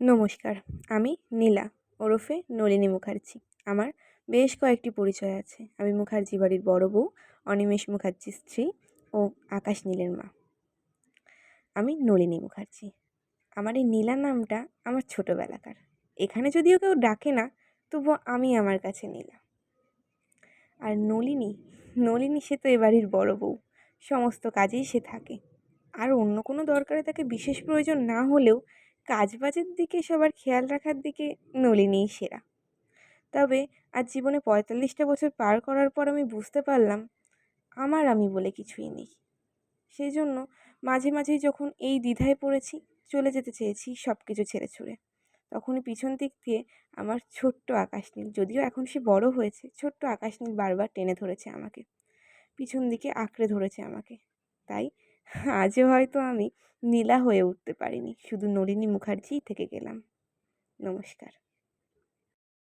নমস্কার, আমি নীলা, ওরফে নলিনী মুখার্জি। আমার বেশ কয়েকটি পরিচয় আছে। আমি মুখার্জি বাড়ির বড় বউ, অনিমেষ মুখার্জির স্ত্রী ও আকাশ নীলের মা। আমি নলিনী মুখার্জি। আমার এই নীলা নামটা আমার ছোটোবেলাকার। এখানে যদিও কেউ ডাকে না, তবুও আমি আমার কাছে নীলা। আর নলিনী নলিনী সে তো এ বাড়ির বড় বউ। সমস্ত কাজেই সে থাকে। আর অন্য কোনো দরকারে তাকে বিশেষ প্রয়োজন না হলেও কাজ বাজের দিকে সবার খেয়াল রাখার দিকে নলিনীই সেরা। তবে আজ জীবনে পঁয়তাল্লিশটা বছর পার করার পর আমি বুঝতে পারলাম, আমার আমি বলে কিছুই নেই। সেই জন্য মাঝে মাঝেই যখন এই দ্বিধায় পড়েছি, চলে যেতে চেয়েছি সব কিছু ছেড়ে ছুড়ে। তখনই পিছন দিক দিয়ে আমার ছোট্ট আকাশ নীল যদিও এখন সে বড় হয়েছে, ছোট্ট আকাশ নীল বারবার টেনে ধরেছে আমাকে। পিছন দিকে আঁকড়ে ধরেছে আমাকে। তাই আজও হয়তো আমি নীলা হয়ে উঠতে পারিনি। শুধু নলিনী মুখার্জিই থেকে গেলাম। নমস্কার।